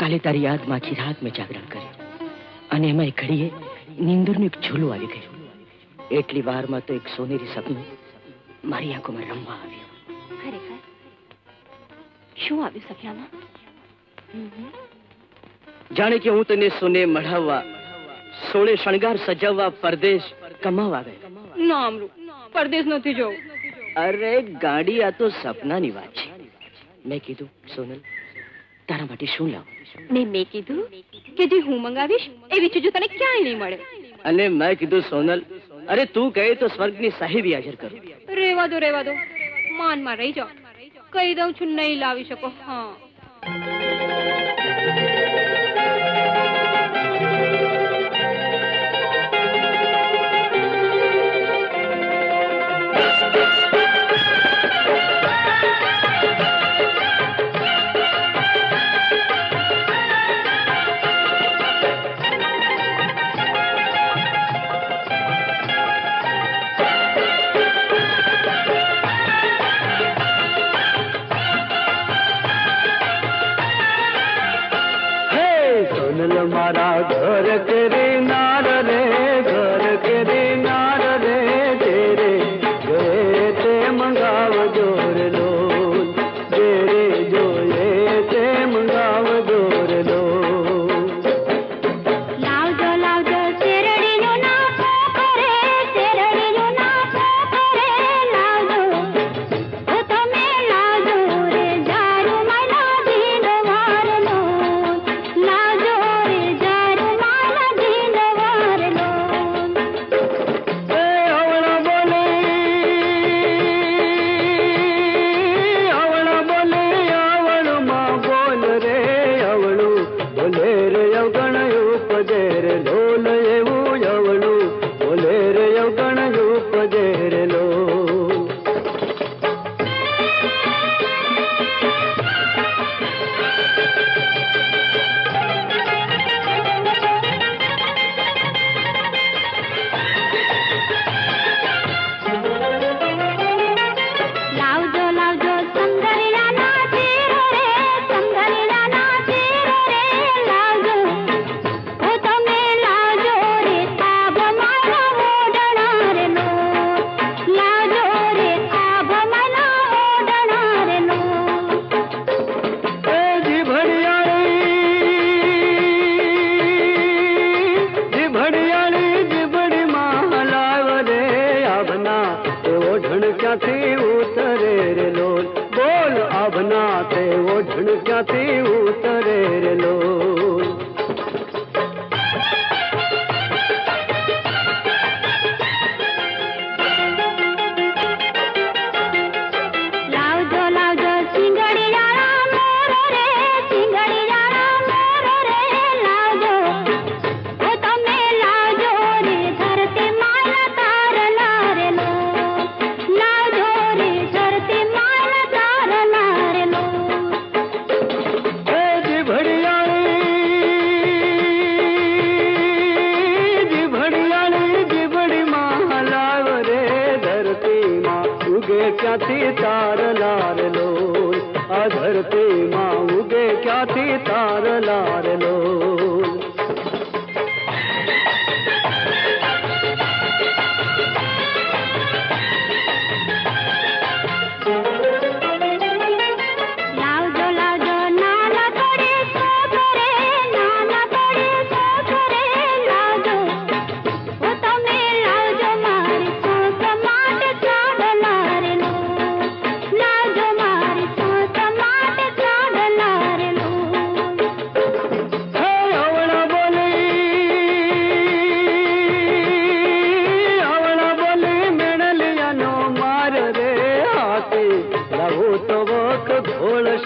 કાલે તારી યાદમાં આખી રાત મેં જાગરણ કર્યું. અને એમાં એક ઘડીએ નીંદરનું એક ઝોલું આવી ગયું. એટલી વારમાં તો એક સોનેરી સપનું મારી આંખોમાં રમવા આવ્યું. ખરેખર? શું આવ્યું સપનામાં. જાણે કે હું તને સોને મળાવવા સોળે શણગાર સજાવવા પરદેશ કમાવા ગયો. ના અમરું પરદેશ નથી જવું. અરે ગાડી આ તો સપનાની વાત છે. મેં કીધું સોનલ તારા માટે શું લાવું? ને મેં કીધું કે જે હું મંગાવીશ એવી ચીજો તને ક્યાંય નહીં મળે. અને મેં કીધું સોનલ અરે તું કહે તો સ્વર્ગની સાહેબી હાજર કર. રેવા દો રેવા દો. માનમાં રહી જાઓ. કહી દઉં છું નહીં લાવી શકો. હા હે. સોનલ મારા ઘર ಯೌಗಣ ઓઢણ ક્યાંથી ઉતરે રે ક્યાંથી તાર લાર લોલ આ ધરતી માં ઉગે ક્યાંથી તાર લાર લોલ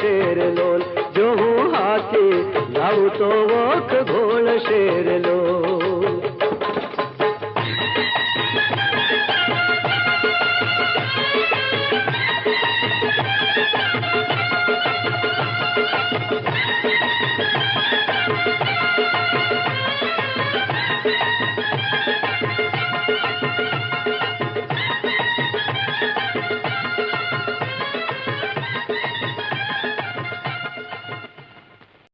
શેર લોલ. જો હું હાથી લાવું તો લોલ